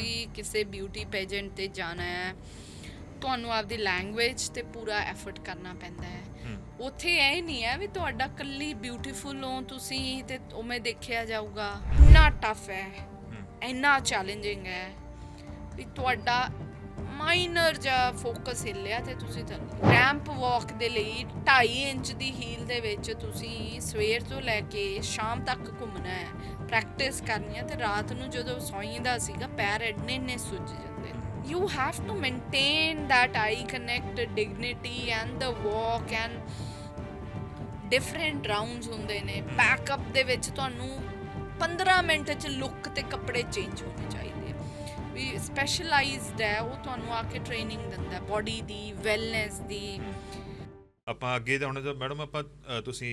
ਤੁਸੀਂ ਕਿਸੇ beauty pageant ਤੇ ਜਾਣਾ ਹੈ ਤੁਹਾਨੂੰ ਆਪਦੀ ਲੈਂਗੁਏਜ ਤੇ ਪੂਰਾ ਐਫਰਟ ਕਰਨਾ ਪੈਂਦਾ ਹੈ। ਉੱਥੇ ਇਹ ਨਹੀਂ ਹੈ ਵੀ ਤੁਹਾਡਾ ਕੱਲੀ ਬਿਊਟੀਫੁਲ ਹੋ ਤੁਸੀਂ ਤੇ ਉਵੇਂ ਦੇਖਿਆ ਜਾਊਗਾ। ਇੰਨਾ ਟਫ ਹੈ। ਇੰਨਾ ਚੈਲੰਜਿੰਗ ਹੈ ਵੀ ਤੁਹਾਡਾ ਮਾਈਨਰ ਜਿਹਾ ਫੋਕਸ ਹਿੱਲਿਆ ਤੇ ਤੁਸੀਂ ਚੱਲ ਰੈਂਪ ਵਾਕ ਦੇ ਲਈ 2.5 ਇੰਚ ਦੀ ਹੀਲ ਦੇ ਵਿੱਚ ਤੁਸੀਂ ਸਵੇਰ ਤੋਂ ਲੈ ਕੇ ਸ਼ਾਮ ਤੱਕ ਘੁੰਮਣਾ ਹੈ। ਪ੍ਰੈਕਟਿਸ ਕਰਨੀ ਹੈ ਤੇ ਰਾਤ ਨੂੰ ਜਦੋਂ ਸੌਂਈਦਾ ਸੀਗਾ, ਪੈਰ ਐਡਨੇ ਨੇ ਸੁੱਜ ਜਾਂਦੇ you have to maintain that I connect dignity and the walk and different rounds ਹੁੰਦੇ ਨੇ। ਬੈਕਅਪ ਦੇ ਵਿੱਚ ਤੁਹਾਨੂੰ 15 ਮਿੰਟ ਚ ਲੁੱਕ ਤੇ ਕੱਪੜੇ ਚੇਂਜ ਹੋਣੇ ਚਾਹੀਦੇ ਆ। ਵੀ ਸਪੈਸ਼ਲਾਈਜ਼ਡ ਹੈ, ਉਹ ਤੁਹਾਨੂੰ ਆ ਕੇ ਟ੍ਰੇਨਿੰਗ ਦਿੰਦਾ ਬੋਡੀ ਦੀ ਵੈਲਨੈਸ ਦੀ ਆਪਾਂ ਅੱਗੇ ਤਾਂ ਹੁਣ ਮੈਡਮ ਆਪਾਂ ਤੁਸੀਂ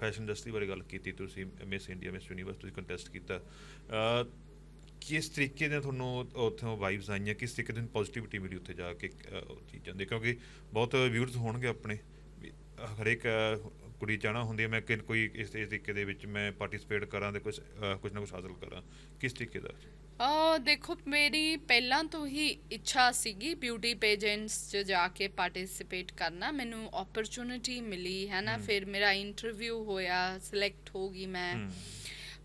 ਫੈਸ਼ਨ ਇੰਡਸਟਰੀ ਬਾਰੇ ਗੱਲ ਕੀਤੀ ਤੁਸੀਂ ਮਿਸ ਇੰਡੀਆ ਮਿਸ ਯੂਨੀਵਰਸ ਤੁਸੀਂ ਕੰਟੈਸਟ ਕੀਤਾ। ਕਿਸ ਤਰੀਕੇ ਦੇ ਤੁਹਾਨੂੰ ਉੱਥੋਂ ਵਾਈਬਸ ਆਈਆਂ? ਕਿਸ ਤਰੀਕੇ ਦੀ ਪੋਜ਼ਿਟਿਵਿਟੀ ਮਿਲੀ ਉੱਥੇ ਜਾ ਕੇ ਉਹ ਚੀਜ਼ਾਂ ਦੇ? ਕਿਉਂਕਿ ਬਹੁਤ ਵਿਊਅਰਸ ਹੋਣਗੇ ਆਪਣੇ। ਵੀ, ਹਰੇਕ ਕੁੜੀ ਚਾਹਣਾ ਹੁੰਦੀ ਹੈ ਮੈਂ ਕੋਈ ਇਸ ਇਸ ਤਰੀਕੇ ਦੇ ਵਿੱਚ ਮੈਂ ਪਾਰਟਿਸਿਪੇਟ ਕਰਾਂ ਤੇ ਕੁਝ ਕੁਝ ਨਾ ਕੁਝ ਹਾਸਲ ਕਰਾਂ। ਕਿਸ ਤਰੀਕੇ ਦਾ? ਆ ਦੇਖੋ ਮੇਰੀ ਪਹਿਲਾਂ ਤੋਂ ਹੀ ਇੱਛਾ ਸੀਗੀ ਬਿਊਟੀ ਪੇਜੈਂਟਸ 'ਚ ਜਾ ਕੇ ਪਾਰਟਿਸਿਪੇਟ ਕਰਨਾ। ਮੈਨੂੰ ਓਪਰਚੁਨਿਟੀ ਮਿਲੀ ਹੈ। ਨਾ ਫਿਰ ਮੇਰਾ ਇੰਟਰਵਿਊ ਹੋਇਆ ਸਿਲੈਕਟ ਹੋ ਗਈ ਮੈਂ।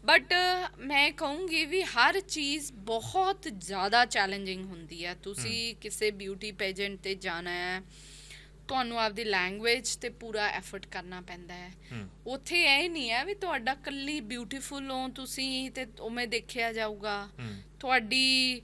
ਬਟ ਮੈਂ ਕਹੂੰਗੀ ਵੀ ਹਰ ਚੀਜ਼ ਬਹੁਤ ਜ਼ਿਆਦਾ ਚੈਲੰਜਿੰਗ ਹੁੰਦੀ ਹੈ। ਤੁਸੀਂ ਕਿਸੇ ਬਿਊਟੀ ਪੇਜੈਂਟ ਤੇ ਜਾਣਾ ਹੈ ਤੁਹਾਨੂੰ ਆਪਦੀ ਲੈਂਗੁਏਜ ਤੇ ਪੂਰਾ ਐਫਰਟ ਕਰਨਾ ਪੈਂਦਾ ਹੈ। ਉੱਥੇ ਇਹ ਨਹੀਂ ਹੈ ਵੀ ਤੁਹਾਡਾ ਕੱਲੀ ਬਿਊਟੀਫੁਲ ਹੋ ਤੁਸੀਂ ਤੇ ਉਵੇਂ ਦੇਖਿਆ ਜਾਊਗਾ। ਤੁਹਾਡੀ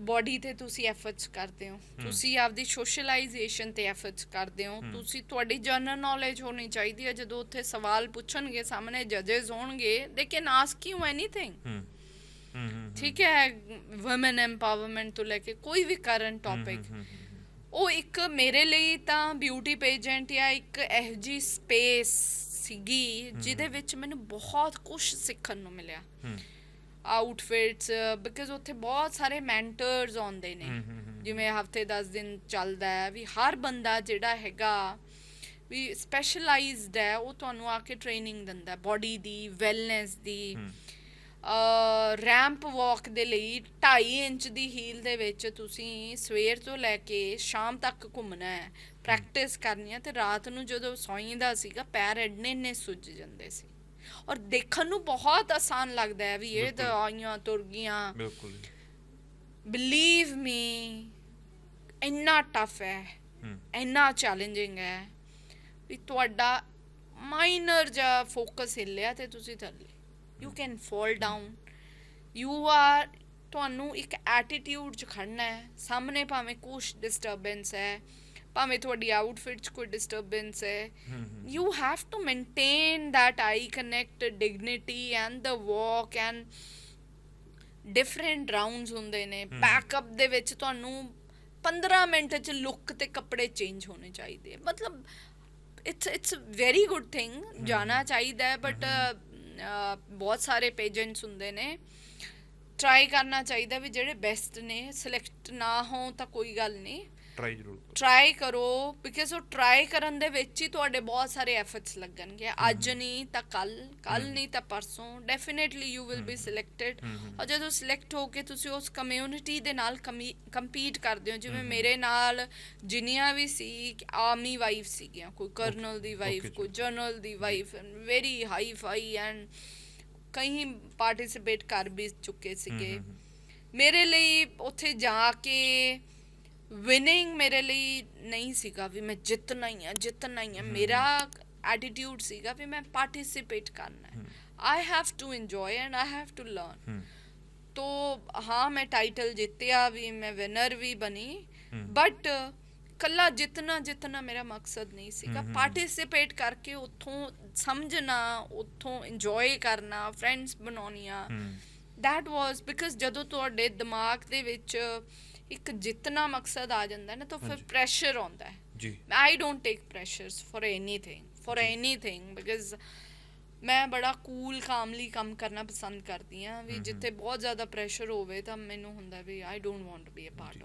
ਬੋਡੀ ਤੇ ਤੁਸੀਂ ਐਫਰਟਸ ਕਰਦੇ ਹੋ। ਤੁਸੀਂ ਆਪਦੀ ਸੋਸ਼ਲਾਈਜੇਸ਼ਨ ਤੇ ਐਫਰਟਸ ਕਰਦੇ ਹੋ। ਤੁਸੀਂ ਤੁਹਾਡੀ ਜਨਰਲ ਨੌਲੇਜ ਹੋਣੀ ਚਾਹੀਦੀ ਹੈ। ਜਦੋਂ ਉੱਥੇ ਸਵਾਲ ਪੁੱਛਣਗੇ ਸਾਹਮਣੇ ਜੱਜਸ ਹੋਣਗੇ they can ask you anything ਠੀਕ ਹੈ ਔਮਨ ਐਮਪਾਵਰਮੈਂਟ ਤੋਂ ਲੈ ਕੇ ਕੋਈ ਵੀ ਕਰੰਟ ਟੌਪਿਕ ਉਹ ਇੱਕ ਮੇਰੇ ਲਈ ਤਾਂ ਬਿਊਟੀ ਪੇਜੈਂਟ ਜਾਂ ਇੱਕ ਇਹੋ ਜੀ ਸਪੇਸ ਸੀਗੀ ਜਿਹਦੇ ਵਿੱਚ ਮੈਨੂੰ ਬਹੁਤ ਕੁਝ ਸਿੱਖਣ ਨੂੰ ਮਿਲਿਆ। ਆਊਟਫਿਟਸ ਬਿਕਾਜ਼ ਉੱਥੇ ਬਹੁਤ ਸਾਰੇ ਮੈਂਟਰਸ ਆਉਂਦੇ ਨੇ। ਜਿਵੇਂ ਹਫ਼ਤੇ 10 ਦਿਨ ਚੱਲਦਾ ਹੈ ਵੀ ਹਰ ਬੰਦਾ ਜਿਹੜਾ ਹੈਗਾ ਵੀ ਸਪੈਸ਼ਲਾਈਜ਼ਡ ਹੈ ਉਹ ਤੁਹਾਨੂੰ ਆ ਕੇ ਟ੍ਰੇਨਿੰਗ ਦਿੰਦਾ ਬੋਡੀ ਦੀ ਵੈਲਨੈਸ ਦੀ। ਰੈਂਪ ਵਾਕ ਦੇ ਲਈ 2.5 ਇੰਚ ਦੀ ਹੀਲ ਦੇ ਵਿੱਚ ਤੁਸੀਂ ਸਵੇਰ ਤੋਂ ਲੈ ਕੇ ਸ਼ਾਮ ਤੱਕ ਘੁੰਮਣਾ ਹੈ। ਪ੍ਰੈਕਟਿਸ ਕਰਨੀ ਹੈ ਤੇ ਰਾਤ ਨੂੰ ਜਦੋਂ ਸੌਂਈਦਾ ਸੀਗਾ ਪੈਰ ਐਡਨੇ ਨੇ ਸੁੱਜ ਜਾਂਦੇ ਸੀ। ਔਰ ਦੇਖਣ ਨੂੰ ਬਹੁਤ ਆਸਾਨ ਲੱਗਦਾ ਹੈ ਵੀ ਇਹ ਤਾਂ। ਆਈਆਂ ਤੁਰ ਗਈਆਂ। ਬਿਲਕੁਲ। ਬਲੀਵ ਮੀ ਇੰਨਾ ਟਫ ਹੈ ਹੂੰ। ਇੰਨਾ ਚੈਲੰਜਿੰਗ ਹੈ ਵੀ ਤੁਹਾਡਾ ਮਾਈਨਰ ਜਿਹਾ ਫੋਕਸ ਹਿੱਲਿਆ ਤੇ ਤੁਸੀਂ ਥੱਲੇ। You can fall down you are ਤੁਹਾਨੂੰ ਇੱਕ ਐਟੀਟਿਊਡ 'ਚ ਖੜਨਾ ਹੈ। ਸਾਹਮਣੇ ਭਾਵੇਂ ਕੁਛ ਡਿਸਟਰਬੈਂਸ ਹੈ ਭਾਵੇਂ ਤੁਹਾਡੀ ਆਊਟਫਿਟ 'ਚ ਕੋਈ ਡਿਸਟਰਬੈਂਸ ਹੈ। ਹੂੰ ਹੂੰ। You have to maintain that eye connect dignity and the walk and different rounds ਹੁੰਦੇ ਨੇ। ਬੈਕਅਪ ਦੇ ਵਿੱਚ ਤੁਹਾਨੂੰ 15 ਮਿੰਟ ਚ ਲੁੱਕ ਤੇ ਕੱਪੜੇ ਚੇਂਜ ਹੋਣੇ ਚਾਹੀਦੇ। ਮਤਲਬ it's it's very good thing ਜਾਣਾ ਚਾਹੀਦਾ ਹੈ ਬਟ ਬਹੁਤ ਸਾਰੇ ਪੇਜੈਂਟਸ ਹੁੰਦੇ ਨੇ। ਟਰਾਈ ਕਰਨਾ ਚਾਹੀਦਾ ਵੀ ਜਿਹੜੇ ਬੈਸਟ ਨੇ ਸਿਲੈਕਟ ਨਾ ਹੋਣ ਤਾਂ ਕੋਈ ਗੱਲ ਨਹੀਂ। ਟਰਾਈ ਜ਼ਰੂਰ ਕਰੋ। ਟਰਾਈ ਕਰੋ ਬਿਕਾਜ਼ ਉਹ ਟਰਾਈ ਕਰਨ ਦੇ ਵਿੱਚ ਹੀ ਤੁਹਾਡੇ ਬਹੁਤ ਸਾਰੇ ਐਫਰਟਸ ਲੱਗਣਗੇ। ਅੱਜ ਨਹੀਂ ਤਾਂ ਕੱਲ ਕੱਲ ਨਹੀਂ ਤਾਂ ਪਰਸੋਂ। Definitely you will be selected. ਔਰ ਜਦੋਂ ਸਿਲੈਕਟ ਹੋ ਕੇ ਤੁਸੀਂ ਉਸ ਕਮਿਊਨਿਟੀ ਦੇ ਨਾਲ ਕੰਪੀਟ ਕਰਦੇ ਹੋ ਜਿਵੇਂ ਮੇਰੇ ਨਾਲ ਜਿੰਨੀਆਂ ਵੀ ਸੀ ਆਰਮੀ ਵਾਈਫ ਸੀਗੀਆਂ ਕੋਈ ਕਰਨਲ ਦੀ ਵਾਈਫ। ਕੋਈ general the wife very hi fi and ਕਈ ਪਾਰਟਿਸਿਪੇਟ ਕਰ ਵੀ ਚੁੱਕੇ ਸੀਗੇ। ਮੇਰੇ ਲਈ ਉੱਥੇ ਜਾ ਕੇ ਵਿਨਿੰਗ ਮੇਰੇ ਲਈ ਨਹੀਂ ਸੀਗਾ ਵੀ ਮੈਂ ਜਿੱਤਣਾ ਹੀ ਆ ਜਿੱਤਣਾ ਹੀ ਆ। ਮੇਰਾ ਐਟੀਟਿਊਡ ਸੀਗਾ ਵੀ ਮੈਂ ਪਾਰਟਿਸਿਪੇਟ ਕਰਨਾ ਹੈ। I have to enjoy and I have to learn ਤੋ ਹਾਂ ਮੈਂ ਟਾਈਟਲ ਜਿੱਤਿਆ ਵੀ ਮੈਂ ਵਿਨਰ ਵੀ ਬਣੀ। ਬਟ ਕੱਲਾ ਜਿੱਤਣਾ ਜਿੱਤਣਾ ਮੇਰਾ ਮਕਸਦ ਨਹੀਂ ਸੀਗਾ। ਪਾਰਟਿਸਿਪੇਟ ਕਰਕੇ ਉੱਥੋਂ ਸਮਝਣਾ ਉੱਥੋਂ ਇੰਜੋਏ ਕਰਨਾ ਫਰੈਂਡਸ ਬਣਾਉਣੀਆਂ। that was because ਜਦੋਂ ਤੁਹਾਡੇ ਦਿਮਾਗ ਦੇ ਵਿੱਚ ਇੱਕ ਜਿੱਤਣਾ ਮਕਸਦ ਆ ਜਾਂਦਾ ਨਾ ਤਾਂ ਫਿਰ। ਪ੍ਰੈਸ਼ਰ ਆਉਂਦਾ ਹੈ ਜੀ I don't take pressures for anything for. Anything because ਮੈਂ ਬੜਾ ਕੂਲ ਕਾਮਲੀ ਕੰਮ ਕਰਨਾ ਪਸੰਦ ਕਰਦੀ ਹਾਂ ਵੀ। ਜਿੱਥੇ ਬਹੁਤ ਜ਼ਿਆਦਾ ਪ੍ਰੈਸ਼ਰ ਹੋਵੇ ਤਾਂ ਮੈਨੂੰ ਹੁੰਦਾ ਵੀ I don't want to be a part.